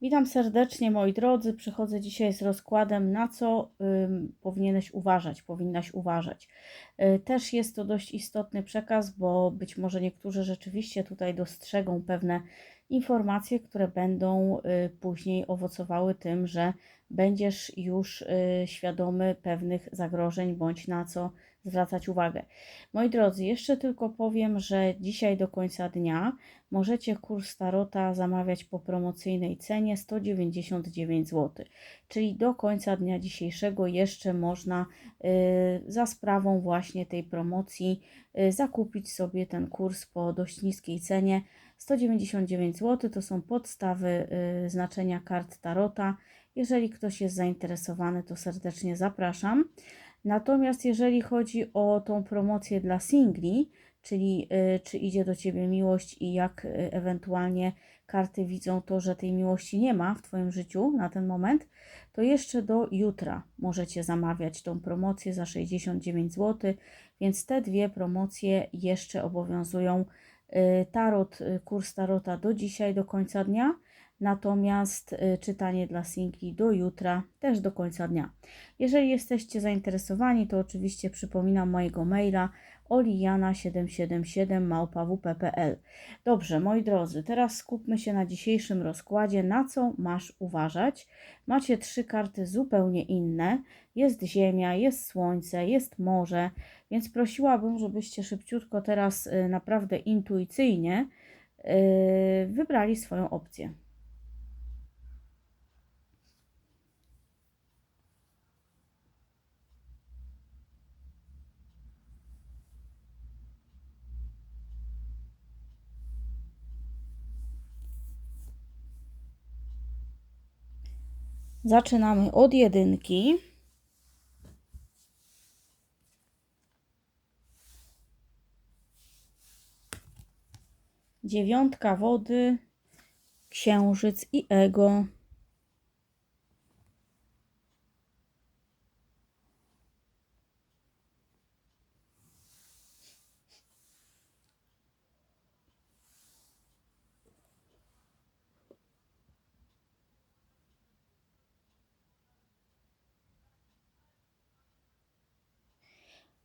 Witam serdecznie moi drodzy. Przychodzę dzisiaj z rozkładem, na co ym, powinieneś uważać, powinnaś uważać. Y, też jest to dość istotny przekaz, bo być może niektórzy rzeczywiście tutaj dostrzegą pewne informacje, które będą y, później owocowały tym, że będziesz już y, świadomy pewnych zagrożeń bądź na co zwracać uwagę. Moi drodzy, jeszcze tylko powiem, że dzisiaj do końca dnia możecie kurs Tarota zamawiać po promocyjnej cenie 199 zł. Czyli do końca dnia dzisiejszego jeszcze można y, za sprawą właśnie tej promocji y, zakupić sobie ten kurs po dość niskiej cenie. 199 zł to są podstawy y, znaczenia kart Tarota. Jeżeli ktoś jest zainteresowany, to serdecznie zapraszam. Natomiast jeżeli chodzi o tą promocję dla singli, czyli y, czy idzie do Ciebie miłość i jak y, ewentualnie karty widzą to, że tej miłości nie ma w Twoim życiu na ten moment, to jeszcze do jutra możecie zamawiać tą promocję za 69 zł, więc te dwie promocje jeszcze obowiązują. Y, tarot, kurs tarota do dzisiaj, do końca dnia natomiast y, czytanie dla singli do jutra, też do końca dnia. Jeżeli jesteście zainteresowani, to oczywiście przypominam mojego maila oliana777 małpawp.pl. Dobrze, moi drodzy, teraz skupmy się na dzisiejszym rozkładzie, na co masz uważać. Macie trzy karty zupełnie inne. Jest Ziemia, jest Słońce, jest morze, więc prosiłabym, żebyście szybciutko teraz y, naprawdę intuicyjnie y, wybrali swoją opcję. Zaczynamy od jedynki. Dziewiątka wody, księżyc i ego.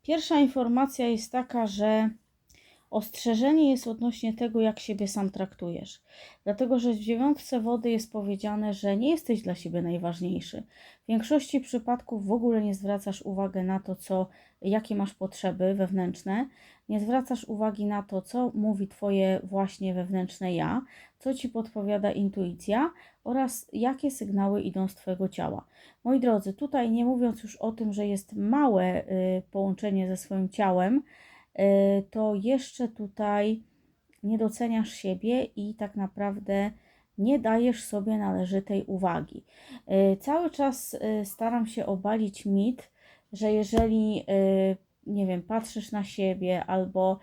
Pierwsza informacja jest taka, że ostrzeżenie jest odnośnie tego, jak siebie sam traktujesz. Dlatego, że w dziewiątce wody jest powiedziane, że nie jesteś dla siebie najważniejszy. W większości przypadków w ogóle nie zwracasz uwagi na to, co, jakie masz potrzeby wewnętrzne, nie zwracasz uwagi na to, co mówi Twoje właśnie wewnętrzne ja, co Ci podpowiada intuicja oraz jakie sygnały idą z Twojego ciała. Moi drodzy, tutaj nie mówiąc już o tym, że jest małe y, połączenie ze swoim ciałem, y, to jeszcze tutaj nie doceniasz siebie i tak naprawdę nie dajesz sobie należytej uwagi. Y, cały czas staram się obalić mit, że jeżeli nie wiem, patrzysz na siebie albo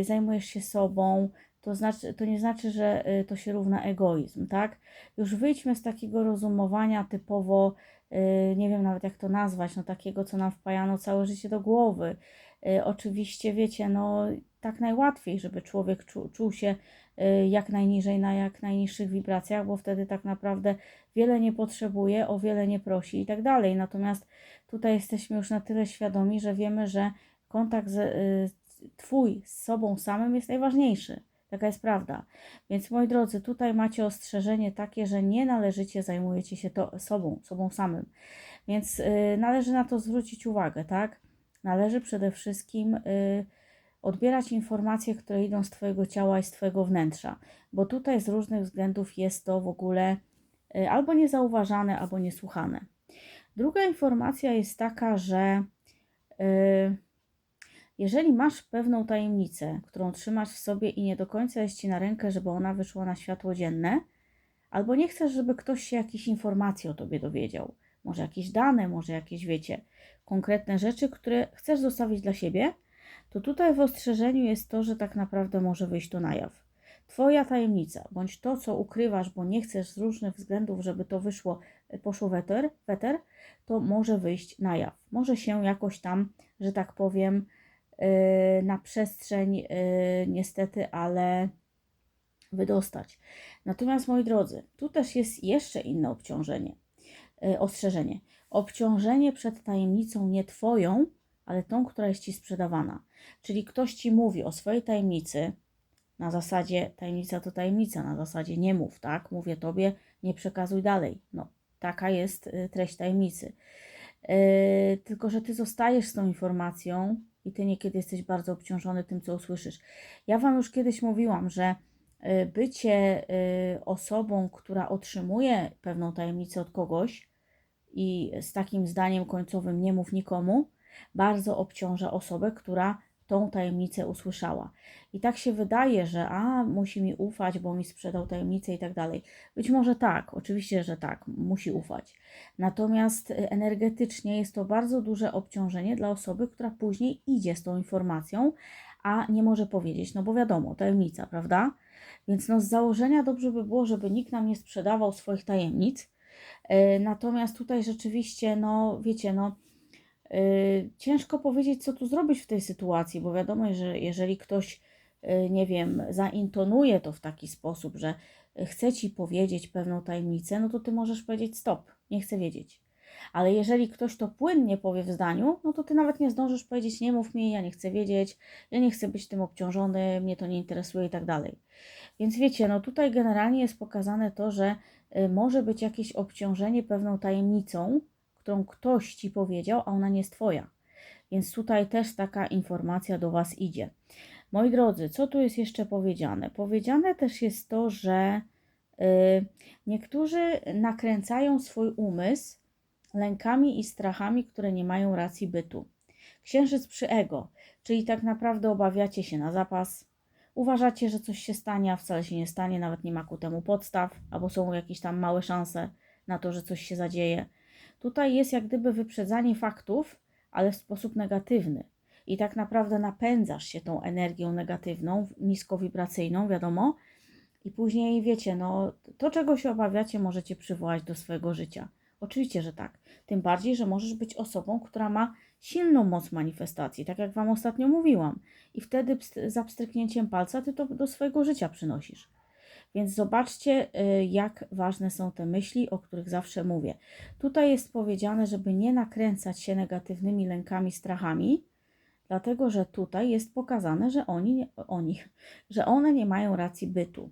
y, zajmujesz się sobą, to, znaczy, to nie znaczy, że y, to się równa egoizm, tak? Już wyjdźmy z takiego rozumowania typowo, y, nie wiem nawet jak to nazwać, no takiego, co nam wpajano całe życie do głowy. Oczywiście, wiecie, no tak najłatwiej, żeby człowiek czu, czuł się jak najniżej, na jak najniższych wibracjach, bo wtedy tak naprawdę wiele nie potrzebuje, o wiele nie prosi i tak dalej. Natomiast tutaj jesteśmy już na tyle świadomi, że wiemy, że kontakt z, y, Twój z sobą samym jest najważniejszy. Taka jest prawda. Więc moi drodzy, tutaj macie ostrzeżenie takie, że nie należycie zajmujecie się to sobą, sobą samym. Więc y, należy na to zwrócić uwagę, tak? Należy przede wszystkim y, odbierać informacje, które idą z Twojego ciała i z Twojego wnętrza, bo tutaj z różnych względów jest to w ogóle y, albo niezauważane, albo niesłuchane. Druga informacja jest taka, że y, jeżeli masz pewną tajemnicę, którą trzymasz w sobie i nie do końca jest ci na rękę, żeby ona wyszła na światło dzienne, albo nie chcesz, żeby ktoś się jakieś informacje o tobie dowiedział, może jakieś dane, może jakieś, wiecie, konkretne rzeczy, które chcesz zostawić dla siebie, to tutaj w ostrzeżeniu jest to, że tak naprawdę może wyjść to na jaw. Twoja tajemnica, bądź to, co ukrywasz, bo nie chcesz z różnych względów, żeby to wyszło, poszło weter, weter, to może wyjść na jaw. Może się jakoś tam, że tak powiem, yy, na przestrzeń yy, niestety, ale wydostać. Natomiast moi drodzy, tu też jest jeszcze inne obciążenie, ostrzeżenie. Obciążenie przed tajemnicą nie Twoją, ale tą, która jest Ci sprzedawana. Czyli ktoś Ci mówi o swojej tajemnicy, na zasadzie tajemnica to tajemnica, na zasadzie nie mów, tak? Mówię Tobie, nie przekazuj dalej. No, taka jest y, treść tajemnicy. Yy, tylko, że Ty zostajesz z tą informacją i Ty niekiedy jesteś bardzo obciążony tym, co usłyszysz. Ja Wam już kiedyś mówiłam, że y, bycie y, osobą, która otrzymuje pewną tajemnicę od kogoś i z takim zdaniem końcowym nie mów nikomu, bardzo obciąża osobę, która tą tajemnicę usłyszała. I tak się wydaje, że a, musi mi ufać, bo mi sprzedał tajemnicę i tak dalej. Być może tak, oczywiście, że tak, musi ufać. Natomiast y, energetycznie jest to bardzo duże obciążenie dla osoby, która później idzie z tą informacją, a nie może powiedzieć, no bo wiadomo, tajemnica, prawda? Więc no z założenia dobrze by było, żeby nikt nam nie sprzedawał swoich tajemnic. Y, natomiast tutaj rzeczywiście, no wiecie, no ciężko powiedzieć, co tu zrobić w tej sytuacji, bo wiadomo, że jeżeli ktoś, yy, nie wiem, zaintonuje to w taki sposób, że chce ci powiedzieć pewną tajemnicę, no to ty możesz powiedzieć stop, nie chcę wiedzieć. Ale jeżeli ktoś to płynnie powie w zdaniu, no to ty nawet nie zdążysz powiedzieć, nie mów mi, ja nie chcę wiedzieć, ja nie chcę być tym obciążony, mnie to nie interesuje i tak dalej. Więc wiecie, no tutaj generalnie jest pokazane to, że yy, może być jakieś obciążenie pewną tajemnicą, którą ktoś ci powiedział, a ona nie jest twoja. Więc tutaj też taka informacja do Was idzie. Moi drodzy, co tu jest jeszcze powiedziane? Powiedziane też jest to, że y, niektórzy nakręcają swój umysł lękami i strachami, które nie mają racji bytu. Księżyc przy ego, czyli tak naprawdę obawiacie się na zapas, uważacie, że coś się stanie, a wcale się nie stanie, nawet nie ma ku temu podstaw, albo są jakieś tam małe szanse na to, że coś się zadzieje. Tutaj jest jak gdyby wyprzedzanie faktów, ale w sposób negatywny. I tak naprawdę napędzasz się tą energią negatywną, niskowibracyjną, wiadomo. I później wiecie, no to czego się obawiacie, możecie przywołać do swojego życia. Oczywiście, że tak. Tym bardziej, że możesz być osobą, która ma silną moc manifestacji, tak jak Wam ostatnio mówiłam. I wtedy za pstryknięciem palca Ty to do swojego życia przynosisz. Więc zobaczcie, y, jak ważne są te myśli, o których zawsze mówię. Tutaj jest powiedziane, żeby nie nakręcać się negatywnymi lękami, strachami, dlatego że tutaj jest pokazane, że oni, oni że one nie mają racji bytu.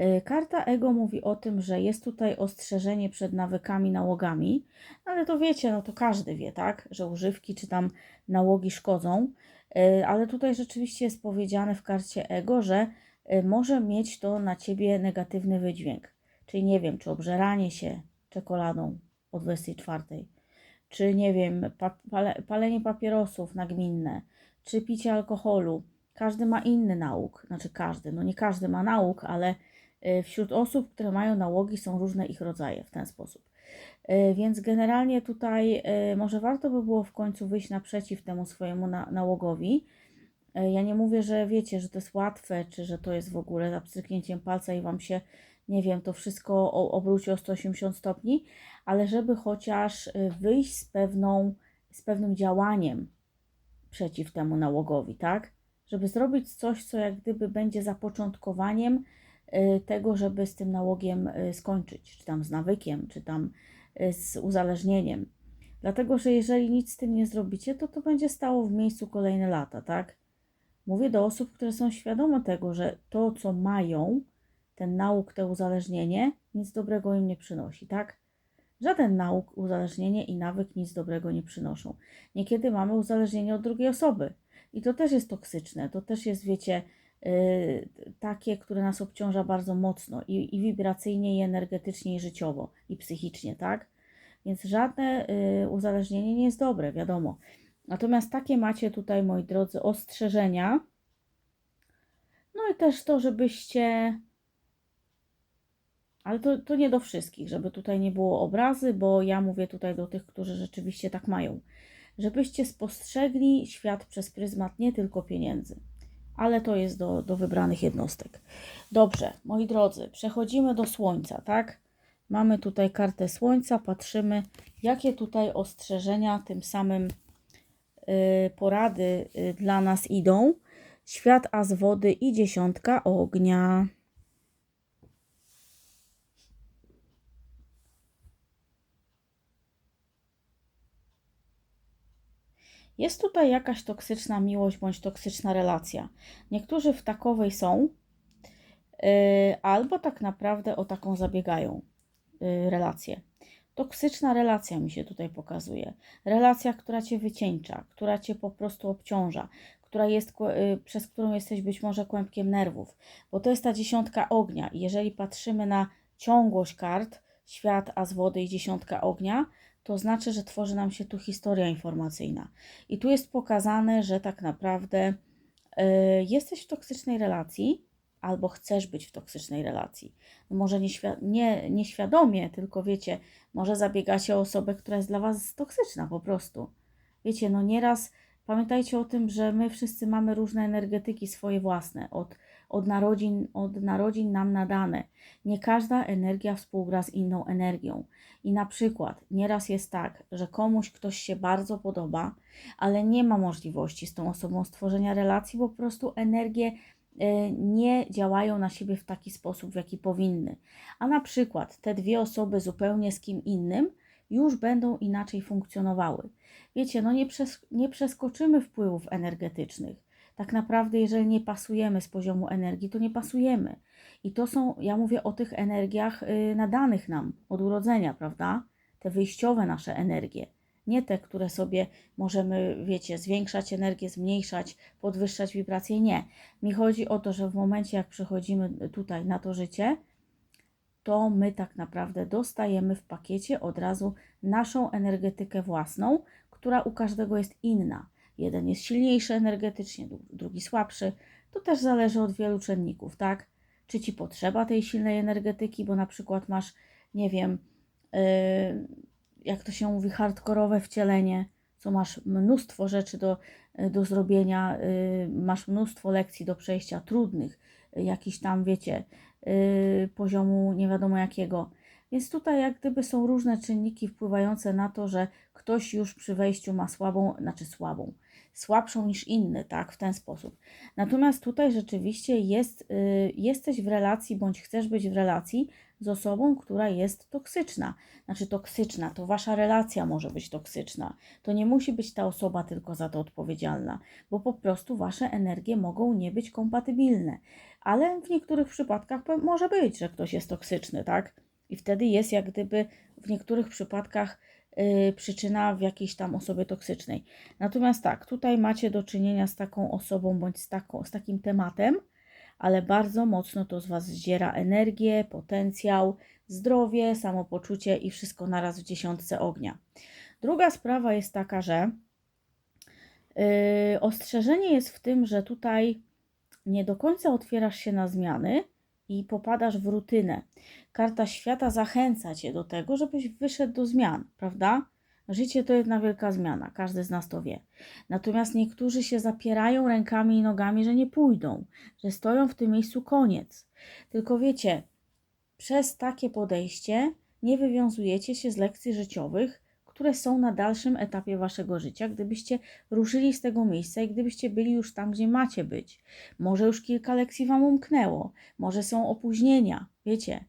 Y, karta ego mówi o tym, że jest tutaj ostrzeżenie przed nawykami, nałogami, ale to wiecie, no to każdy wie, tak, że używki czy tam nałogi szkodzą, y, ale tutaj rzeczywiście jest powiedziane w karcie ego, że może mieć to na ciebie negatywny wydźwięk. Czyli nie wiem, czy obżeranie się czekoladą o 24, czy nie wiem, palenie papierosów nagminne, czy picie alkoholu. Każdy ma inny nauk, znaczy każdy, no nie każdy ma nauk, ale y, wśród osób, które mają nałogi, są różne ich rodzaje w ten sposób. Y, więc generalnie tutaj może warto by było w końcu wyjść naprzeciw temu swojemu nałogowi E, ja nie mówię, że wiecie, że to jest łatwe, czy że to jest w ogóle za pstryknięciem palca i Wam się, nie wiem, to wszystko obróci o 180 stopni, ale żeby chociaż e, wyjść z, pewną, z pewnym działaniem przeciw temu nałogowi, tak? Żeby zrobić coś, co jak gdyby będzie zapoczątkowaniem e, tego, żeby z tym nałogiem skończyć, czy tam z nawykiem, czy tam z uzależnieniem. Dlatego, że jeżeli nic z tym nie zrobicie, to to będzie stało w miejscu kolejne lata, tak? Mówię do osób, które są świadome tego, że to, co mają, ten nauk, to uzależnienie, nic dobrego im nie przynosi, tak? Żaden nauk, uzależnienie i nawyk nic dobrego nie przynoszą. Niekiedy mamy uzależnienie od drugiej osoby i to też jest toksyczne, to też jest, wiecie, yy, takie, które nas obciąża bardzo mocno i, i wibracyjnie, i energetycznie, i życiowo, i psychicznie, tak? Więc żadne yy, uzależnienie nie jest dobre, wiadomo. Natomiast takie macie tutaj, moi drodzy, ostrzeżenia. No i też to, żebyście. Ale to, to nie do wszystkich, żeby tutaj nie było obrazy, bo ja mówię tutaj do tych, którzy rzeczywiście tak mają. Żebyście spostrzegli świat przez pryzmat nie tylko pieniędzy, ale to jest do, do wybranych jednostek. Dobrze, moi drodzy, przechodzimy do Słońca, tak? Mamy tutaj kartę Słońca, patrzymy, jakie tutaj ostrzeżenia tym samym Y, porady y, dla nas idą. Świat a z wody i dziesiątka ognia. Jest tutaj jakaś toksyczna miłość bądź toksyczna relacja. Niektórzy w takowej są, y, albo tak naprawdę o taką zabiegają relację. Toksyczna relacja mi się tutaj pokazuje. Relacja, która cię wycieńcza, która cię po prostu obciąża, która jest, y, przez którą jesteś być może kłębkiem nerwów, bo to jest ta dziesiątka ognia. I jeżeli patrzymy na ciągłość kart, świat, a z wody i dziesiątka ognia, to znaczy, że tworzy nam się tu historia informacyjna. I tu jest pokazane, że tak naprawdę y, jesteś w toksycznej relacji, albo chcesz być w toksycznej relacji. No może nieświ- nie, nieświadomie, tylko wiecie, może zabiegacie o osobę, która jest dla Was toksyczna po prostu. Wiecie, no nieraz pamiętajcie o tym, że my wszyscy mamy różne energetyki swoje własne, od, od, narodzin, od narodzin nam nadane. Nie każda energia współgra z inną energią. I na przykład nieraz jest tak, że komuś ktoś się bardzo podoba, ale nie ma możliwości z tą osobą stworzenia relacji, bo po prostu energie E, nie działają na siebie w taki sposób, w jaki powinny. A na przykład te dwie osoby zupełnie z kim innym już będą inaczej funkcjonowały. Wiecie, no nie, przes nie przeskoczymy wpływów energetycznych. Tak naprawdę, jeżeli nie pasujemy z poziomu energii, to nie pasujemy. I to są, ja mówię o tych energiach y, nadanych nam od urodzenia, prawda? Te wyjściowe nasze energie nie te, które sobie możemy, wiecie, zwiększać energię, zmniejszać, podwyższać wibracje. Nie. Mi chodzi o to, że w momencie, jak przechodzimy tutaj na to życie, to my tak naprawdę dostajemy w pakiecie od razu naszą energetykę własną, która u każdego jest inna. Jeden jest silniejszy energetycznie, drugi słabszy. To też zależy od wielu czynników, tak? Czy ci potrzeba tej silnej energetyki, bo na przykład masz, nie wiem, yy, jak to się mówi, hardkorowe wcielenie, co masz mnóstwo rzeczy do, do zrobienia, y, masz mnóstwo lekcji do przejścia, trudnych, jakiś tam, wiecie, y, poziomu nie wiadomo jakiego. Więc tutaj jak gdyby są różne czynniki wpływające na to, że ktoś już przy wejściu ma słabą, znaczy słabą, słabszą niż inny, tak, w ten sposób. Natomiast tutaj rzeczywiście jest, y, jesteś w relacji, bądź chcesz być w relacji z osobą, która jest toksyczna. Znaczy toksyczna, to wasza relacja może być toksyczna. To nie musi być ta osoba tylko za to odpowiedzialna, bo po prostu wasze energie mogą nie być kompatybilne. Ale w niektórych przypadkach może być, że ktoś jest toksyczny, tak? I wtedy jest jak gdyby w niektórych przypadkach przyczyna w jakiejś tam osobie toksycznej. Natomiast tak, tutaj macie do czynienia z taką osobą bądź z, taką, z takim tematem, ale bardzo mocno to z Was zdziera energię, potencjał, zdrowie, samopoczucie i wszystko naraz w dziesiątce ognia. Druga sprawa jest taka, że yy, ostrzeżenie jest w tym, że tutaj nie do końca otwierasz się na zmiany i popadasz w rutynę. Karta świata zachęca cię do tego, żebyś wyszedł do zmian, prawda? Życie to jedna wielka zmiana, każdy z nas to wie. Natomiast niektórzy się zapierają rękami i nogami, że nie pójdą, że stoją w tym miejscu koniec. Tylko wiecie, przez takie podejście nie wywiązujecie się z lekcji życiowych, które są na dalszym etapie waszego życia, gdybyście ruszyli z tego miejsca i gdybyście byli już tam, gdzie macie być. Może już kilka lekcji wam umknęło, może są opóźnienia, wiecie.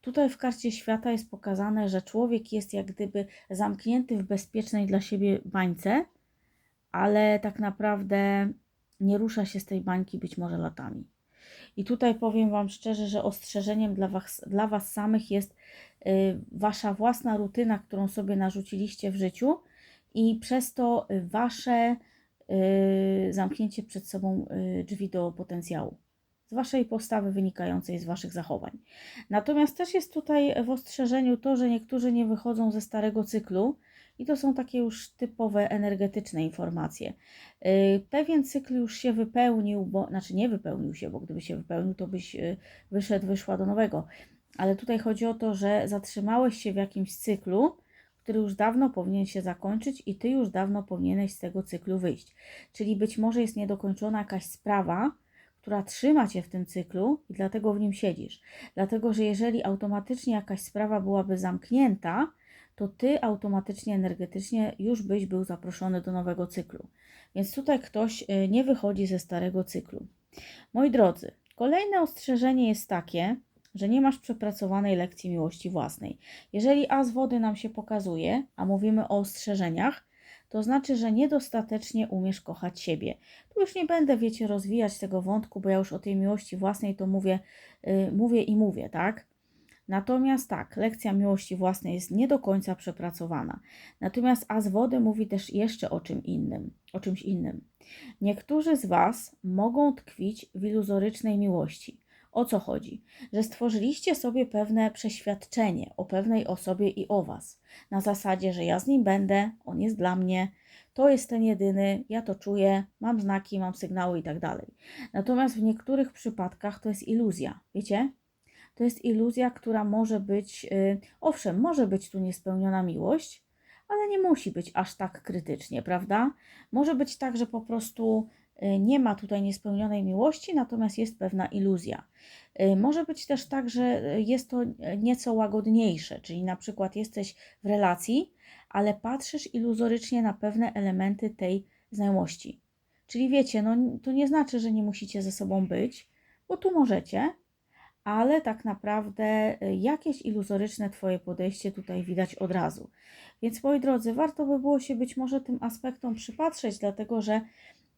Tutaj w karcie świata jest pokazane, że człowiek jest jak gdyby zamknięty w bezpiecznej dla siebie bańce, ale tak naprawdę nie rusza się z tej bańki być może latami. I tutaj powiem Wam szczerze, że ostrzeżeniem dla Was, dla was samych jest y, Wasza własna rutyna, którą sobie narzuciliście w życiu i przez to Wasze y, zamknięcie przed sobą y, drzwi do potencjału z Waszej postawy wynikającej z Waszych zachowań. Natomiast też jest tutaj w ostrzeżeniu to, że niektórzy nie wychodzą ze starego cyklu i to są takie już typowe energetyczne informacje. Y, pewien cykl już się wypełnił, bo, znaczy nie wypełnił się, bo gdyby się wypełnił, to byś y, wyszedł, wyszła do nowego. Ale tutaj chodzi o to, że zatrzymałeś się w jakimś cyklu, który już dawno powinien się zakończyć i ty już dawno powinieneś z tego cyklu wyjść. Czyli być może jest niedokończona jakaś sprawa, która trzyma cię w tym cyklu i dlatego w nim siedzisz. Dlatego, że jeżeli automatycznie jakaś sprawa byłaby zamknięta, to ty automatycznie, energetycznie już byś był zaproszony do nowego cyklu. Więc tutaj ktoś y, nie wychodzi ze starego cyklu. Moi drodzy, kolejne ostrzeżenie jest takie, że nie masz przepracowanej lekcji miłości własnej. Jeżeli A z wody nam się pokazuje, a mówimy o ostrzeżeniach, to znaczy, że niedostatecznie umiesz kochać siebie. Tu już nie będę, wiecie, rozwijać tego wątku, bo ja już o tej miłości własnej to mówię, yy, mówię i mówię, tak? Natomiast tak, lekcja miłości własnej jest nie do końca przepracowana. Natomiast As Wody mówi też jeszcze o czym innym, o czymś innym. Niektórzy z Was mogą tkwić w iluzorycznej miłości. O co chodzi? Że stworzyliście sobie pewne przeświadczenie o pewnej osobie i o Was. Na zasadzie, że ja z nim będę, on jest dla mnie, to jest ten jedyny, ja to czuję, mam znaki, mam sygnały i tak dalej. Natomiast w niektórych przypadkach to jest iluzja, wiecie? To jest iluzja, która może być, yy, owszem, może być tu niespełniona miłość, ale nie musi być aż tak krytycznie, prawda? Może być tak, że po prostu y, nie ma tutaj niespełnionej miłości, natomiast jest pewna iluzja. Y, może być też tak, że jest to nieco łagodniejsze, czyli na przykład jesteś w relacji, ale patrzysz iluzorycznie na pewne elementy tej znajomości. Czyli wiecie, no to nie znaczy, że nie musicie ze sobą być, bo tu możecie, ale tak naprawdę y, jakieś iluzoryczne Twoje podejście tutaj widać od razu. Więc moi drodzy, warto by było się być może tym aspektom przypatrzeć, dlatego że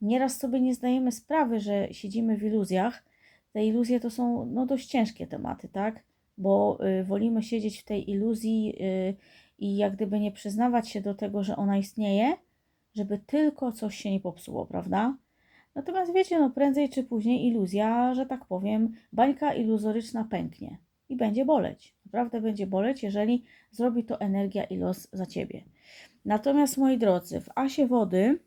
nieraz sobie nie zdajemy sprawy, że siedzimy w iluzjach. Te iluzje to są no, dość ciężkie tematy, tak? Bo y, wolimy siedzieć w tej iluzji y, i jak gdyby nie przyznawać się do tego, że ona istnieje, żeby tylko coś się nie popsuło, prawda? Natomiast wiecie, no prędzej czy później iluzja, że tak powiem, bańka iluzoryczna pęknie i będzie boleć. Naprawdę będzie boleć, jeżeli zrobi to energia i los za ciebie. Natomiast moi drodzy, w Asie Wody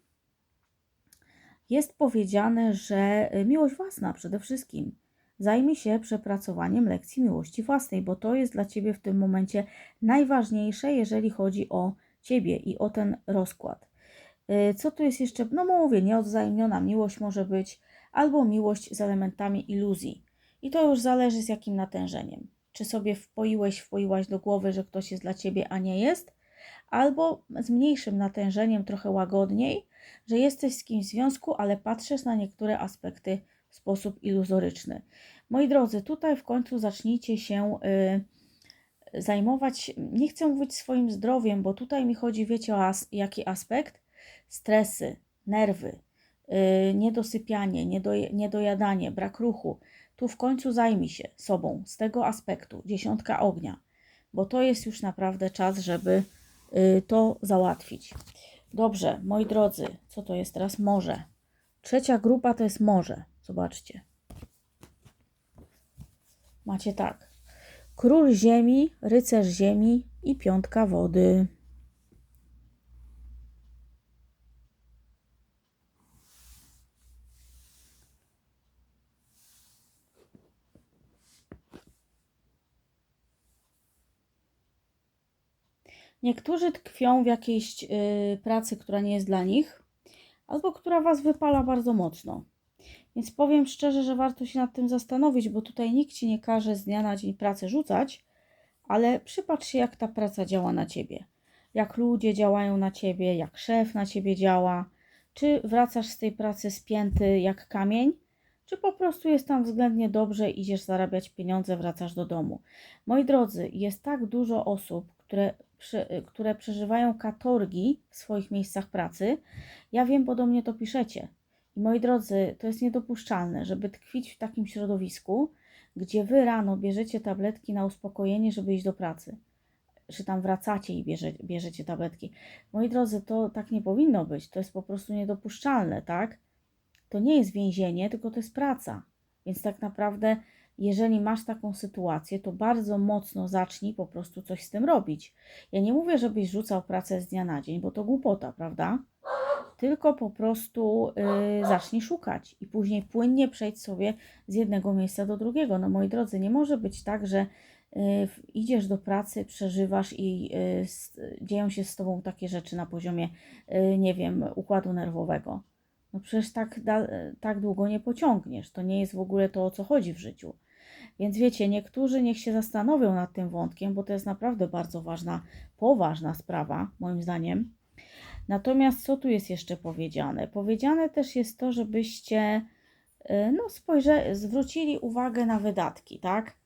jest powiedziane, że miłość własna przede wszystkim. Zajmij się przepracowaniem lekcji miłości własnej, bo to jest dla ciebie w tym momencie najważniejsze, jeżeli chodzi o ciebie i o ten rozkład. Y, co tu jest jeszcze? No mówię, nieodzajemniona miłość może być, albo miłość z elementami iluzji. I to już zależy z jakim natężeniem. Czy sobie wpoiłeś, wpoiłaś do głowy, że ktoś jest dla ciebie, a nie jest, albo z mniejszym natężeniem, trochę łagodniej, że jesteś z kimś w związku, ale patrzysz na niektóre aspekty w sposób iluzoryczny. Moi drodzy, tutaj w końcu zacznijcie się y, zajmować, nie chcę mówić swoim zdrowiem, bo tutaj mi chodzi, wiecie, o as, jaki aspekt? Stresy, nerwy, yy, niedosypianie, niedo, niedojadanie, brak ruchu, tu w końcu zajmij się sobą z tego aspektu, dziesiątka ognia, bo to jest już naprawdę czas, żeby yy, to załatwić. Dobrze, moi drodzy, co to jest teraz? Morze. Trzecia grupa to jest morze. Zobaczcie. Macie tak. Król ziemi, rycerz ziemi i piątka wody. Niektórzy tkwią w jakiejś y, pracy, która nie jest dla nich, albo która Was wypala bardzo mocno. Więc powiem szczerze, że warto się nad tym zastanowić, bo tutaj nikt Ci nie każe z dnia na dzień pracy rzucać, ale przypatrz się, jak ta praca działa na Ciebie. Jak ludzie działają na Ciebie, jak szef na Ciebie działa. Czy wracasz z tej pracy spięty jak kamień, czy po prostu jest tam względnie dobrze, idziesz zarabiać pieniądze, wracasz do domu. Moi drodzy, jest tak dużo osób, które które przeżywają katorgi w swoich miejscach pracy. Ja wiem, bo do mnie to piszecie. I moi drodzy, to jest niedopuszczalne, żeby tkwić w takim środowisku, gdzie wy rano bierzecie tabletki na uspokojenie, żeby iść do pracy. Czy tam wracacie i bierze, bierzecie tabletki. Moi drodzy, to tak nie powinno być. To jest po prostu niedopuszczalne, tak? To nie jest więzienie, tylko to jest praca. Więc tak naprawdę jeżeli masz taką sytuację, to bardzo mocno zacznij po prostu coś z tym robić. Ja nie mówię, żebyś rzucał pracę z dnia na dzień, bo to głupota, prawda? Tylko po prostu yy, zacznij szukać i później płynnie przejdź sobie z jednego miejsca do drugiego. No moi drodzy, nie może być tak, że yy, idziesz do pracy, przeżywasz i yy, dzieją się z tobą takie rzeczy na poziomie, y, nie wiem, układu nerwowego. No przecież tak, tak długo nie pociągniesz. To nie jest w ogóle to, o co chodzi w życiu. Więc wiecie, niektórzy niech się zastanowią nad tym wątkiem, bo to jest naprawdę bardzo ważna, poważna sprawa, moim zdaniem. Natomiast co tu jest jeszcze powiedziane? Powiedziane też jest to, żebyście y, no, spojrze, zwrócili uwagę na wydatki, tak?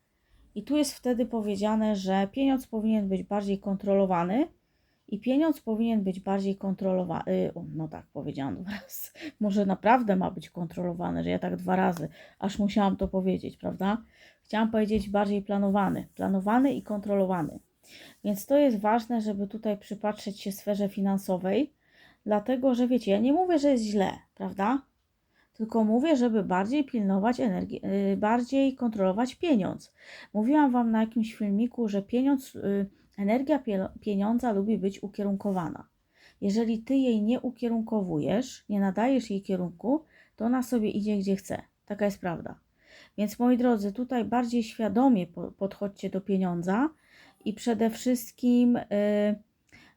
I tu jest wtedy powiedziane, że pieniądz powinien być bardziej kontrolowany i pieniądz powinien być bardziej kontrolowany. No tak, powiedziałam dwa razy. Może naprawdę ma być kontrolowany, że ja tak dwa razy, aż musiałam to powiedzieć, prawda? Chciałam powiedzieć bardziej planowany. Planowany i kontrolowany. Więc to jest ważne, żeby tutaj przypatrzeć się sferze finansowej, dlatego że wiecie, ja nie mówię, że jest źle, prawda? Tylko mówię, żeby bardziej pilnować energii, yy, bardziej kontrolować pieniądz. Mówiłam Wam na jakimś filmiku, że pieniądz, yy, energia pie, pieniądza lubi być ukierunkowana. Jeżeli Ty jej nie ukierunkowujesz, nie nadajesz jej kierunku, to ona sobie idzie gdzie chce. Taka jest prawda. Więc moi drodzy, tutaj bardziej świadomie podchodźcie do pieniądza i przede wszystkim yy,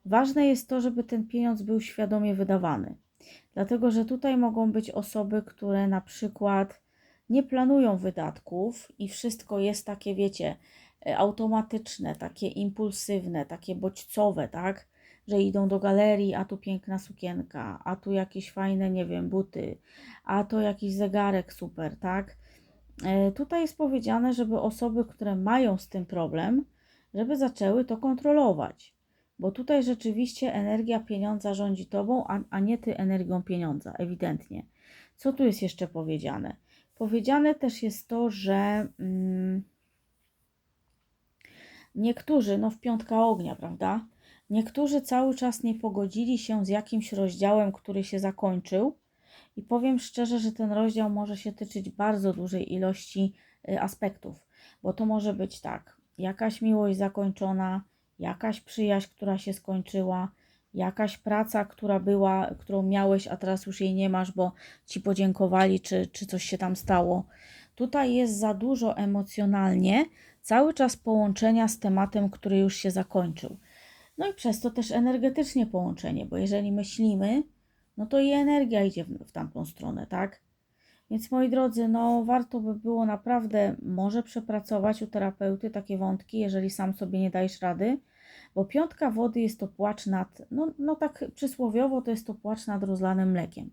ważne jest to, żeby ten pieniądz był świadomie wydawany. Dlatego, że tutaj mogą być osoby, które na przykład nie planują wydatków i wszystko jest takie, wiecie, automatyczne, takie impulsywne, takie bodźcowe, tak? Że idą do galerii, a tu piękna sukienka, a tu jakieś fajne, nie wiem, buty, a to jakiś zegarek super, tak? E, tutaj jest powiedziane, żeby osoby, które mają z tym problem, żeby zaczęły to kontrolować bo tutaj rzeczywiście energia pieniądza rządzi tobą, a, a nie ty energią pieniądza, ewidentnie. Co tu jest jeszcze powiedziane? Powiedziane też jest to, że mm, niektórzy, no w piątka ognia, prawda? Niektórzy cały czas nie pogodzili się z jakimś rozdziałem, który się zakończył. I powiem szczerze, że ten rozdział może się tyczyć bardzo dużej ilości y, aspektów, bo to może być tak, jakaś miłość zakończona, jakaś przyjaźń, która się skończyła, jakaś praca, która była, którą miałeś, a teraz już jej nie masz, bo ci podziękowali, czy, czy coś się tam stało. Tutaj jest za dużo emocjonalnie, cały czas połączenia z tematem, który już się zakończył. No i przez to też energetycznie połączenie, bo jeżeli myślimy, no to i energia idzie w, w tamtą stronę, tak? Więc moi drodzy, no warto by było naprawdę może przepracować u terapeuty takie wątki, jeżeli sam sobie nie dajesz rady, bo piątka wody jest to płacz nad, no, no tak przysłowiowo to jest to płacz nad rozlanym mlekiem.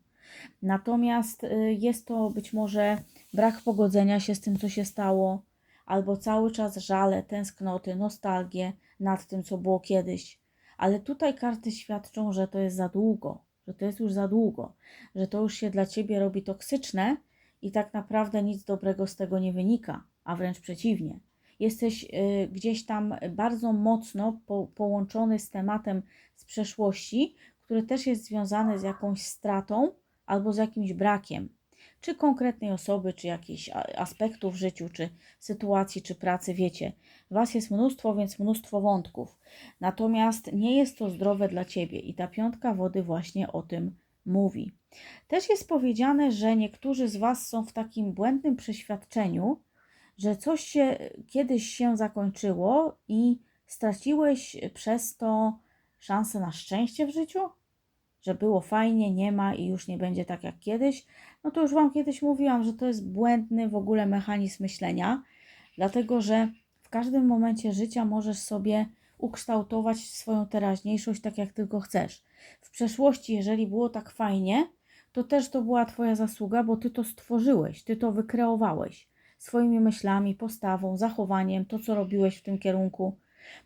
Natomiast y, jest to być może brak pogodzenia się z tym, co się stało, albo cały czas żale, tęsknoty, nostalgię nad tym, co było kiedyś. Ale tutaj karty świadczą, że to jest za długo, że to jest już za długo, że to już się dla ciebie robi toksyczne i tak naprawdę nic dobrego z tego nie wynika, a wręcz przeciwnie jesteś y, gdzieś tam bardzo mocno po, połączony z tematem z przeszłości, który też jest związany z jakąś stratą albo z jakimś brakiem, czy konkretnej osoby, czy jakichś aspektów w życiu, czy sytuacji, czy pracy, wiecie. Was jest mnóstwo, więc mnóstwo wątków. Natomiast nie jest to zdrowe dla ciebie i ta piątka wody właśnie o tym mówi. Też jest powiedziane, że niektórzy z Was są w takim błędnym przeświadczeniu, że coś się kiedyś się zakończyło i straciłeś przez to szansę na szczęście w życiu? Że było fajnie, nie ma i już nie będzie tak jak kiedyś? No to już Wam kiedyś mówiłam, że to jest błędny w ogóle mechanizm myślenia, dlatego że w każdym momencie życia możesz sobie ukształtować swoją teraźniejszość tak, jak tylko chcesz. W przeszłości, jeżeli było tak fajnie, to też to była Twoja zasługa, bo Ty to stworzyłeś, Ty to wykreowałeś swoimi myślami, postawą, zachowaniem, to co robiłeś w tym kierunku.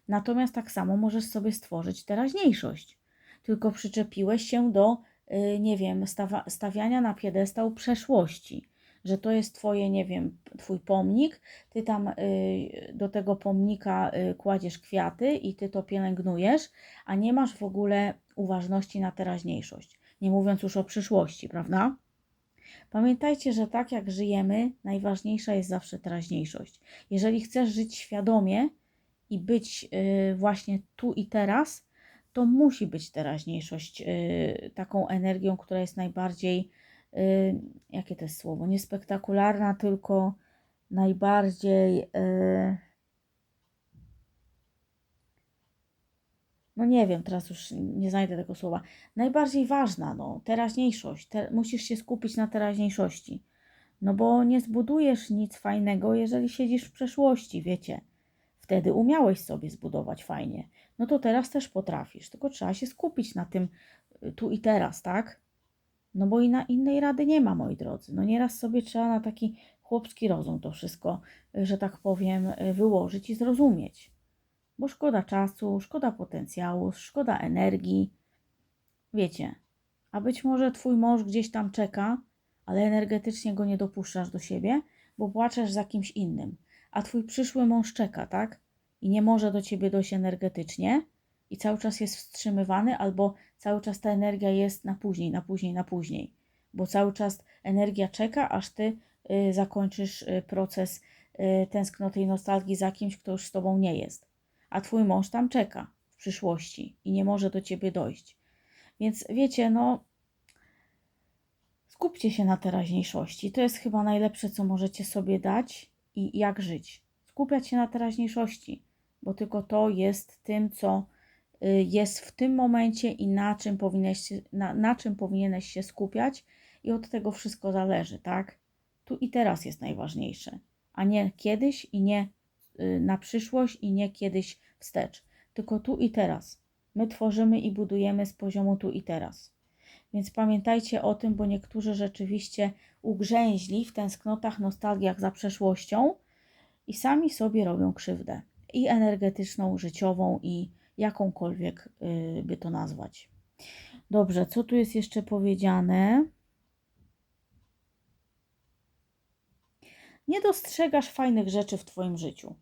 Natomiast tak samo możesz sobie stworzyć teraźniejszość. Tylko przyczepiłeś się do, y, nie wiem, stawa, stawiania na piedestał przeszłości, że to jest twoje, nie wiem, twój pomnik, ty tam y, do tego pomnika y, kładziesz kwiaty i ty to pielęgnujesz, a nie masz w ogóle uważności na teraźniejszość. Nie mówiąc już o przyszłości, prawda? Pamiętajcie, że tak jak żyjemy, najważniejsza jest zawsze teraźniejszość. Jeżeli chcesz żyć świadomie i być właśnie tu i teraz, to musi być teraźniejszość y, taką energią, która jest najbardziej, y, jakie to jest słowo, niespektakularna, tylko najbardziej no nie wiem, teraz już nie znajdę tego słowa, najbardziej ważna, no, teraźniejszość. Te, musisz się skupić na teraźniejszości. No bo nie zbudujesz nic fajnego, jeżeli siedzisz w przeszłości, wiecie. Wtedy umiałeś sobie zbudować fajnie. No to teraz też potrafisz, tylko trzeba się skupić na tym y, tu i teraz, tak? No bo i na innej rady nie ma, moi drodzy. No nieraz sobie trzeba na taki chłopski rozum to wszystko, y, że tak powiem, y, wyłożyć i zrozumieć. bo szkoda czasu, szkoda potencjału, szkoda energii. Wiecie, a być może twój mąż gdzieś tam czeka, ale energetycznie go nie dopuszczasz do siebie, bo płaczesz za kimś innym, a twój przyszły mąż czeka, tak? I nie może do ciebie dojść energetycznie i cały czas jest wstrzymywany, albo cały czas ta energia jest na później, na później, na później, bo cały czas energia czeka, aż ty y, zakończysz y, proces y, tęsknoty i nostalgii za kimś, kto już z tobą nie jest. A twój mąż tam czeka w przyszłości i nie może do ciebie dojść. Więc wiecie, no, skupcie się na teraźniejszości. To jest chyba najlepsze, co możecie sobie dać i jak żyć. Skupiać się na teraźniejszości, bo tylko to jest tym, co y, jest w tym momencie i na czym, powinieneś, na, na czym powinieneś się skupiać, i od tego wszystko zależy, tak? Tu i teraz jest najważniejsze, a nie kiedyś i nie y, na przyszłość i nie kiedyś wstecz, tylko tu i teraz. My tworzymy i budujemy z poziomu tu i teraz. Więc pamiętajcie o tym, bo niektórzy rzeczywiście ugrzęźli w tęsknotach, nostalgiach za przeszłością i sami sobie robią krzywdę. I energetyczną, życiową, i jakąkolwiek y, by to nazwać. Dobrze, co tu jest jeszcze powiedziane? Nie dostrzegasz fajnych rzeczy w Twoim życiu.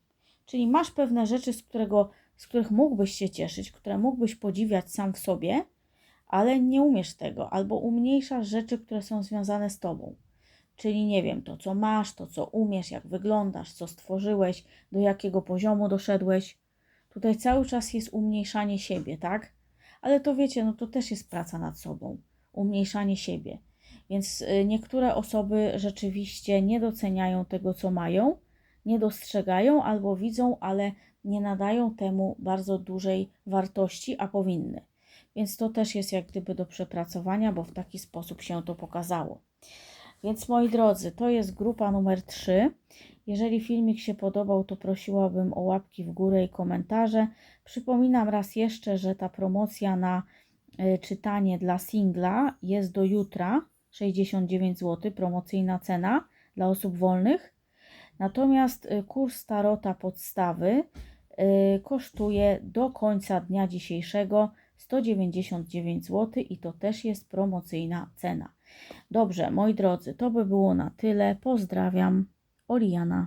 Czyli masz pewne rzeczy, z, którego, z których mógłbyś się cieszyć, które mógłbyś podziwiać sam w sobie, ale nie umiesz tego, albo umniejszasz rzeczy, które są związane z tobą. Czyli nie wiem, to co masz, to co umiesz, jak wyglądasz, co stworzyłeś, do jakiego poziomu doszedłeś. Tutaj cały czas jest umniejszanie siebie, tak? Ale to wiecie, no to też jest praca nad sobą, umniejszanie siebie. Więc y, niektóre osoby rzeczywiście nie doceniają tego, co mają, nie dostrzegają albo widzą, ale nie nadają temu bardzo dużej wartości, a powinny. Więc to też jest jak gdyby do przepracowania, bo w taki sposób się to pokazało. Więc moi drodzy, to jest grupa numer 3. Jeżeli filmik się podobał, to prosiłabym o łapki w górę i komentarze. Przypominam raz jeszcze, że ta promocja na y, czytanie dla singla jest do jutra 69 zł, promocyjna cena dla osób wolnych. Natomiast y, kurs Tarota podstawy y, kosztuje do końca dnia dzisiejszego 199 zł i to też jest promocyjna cena. Dobrze, moi drodzy, to by było na tyle. Pozdrawiam. Oliana.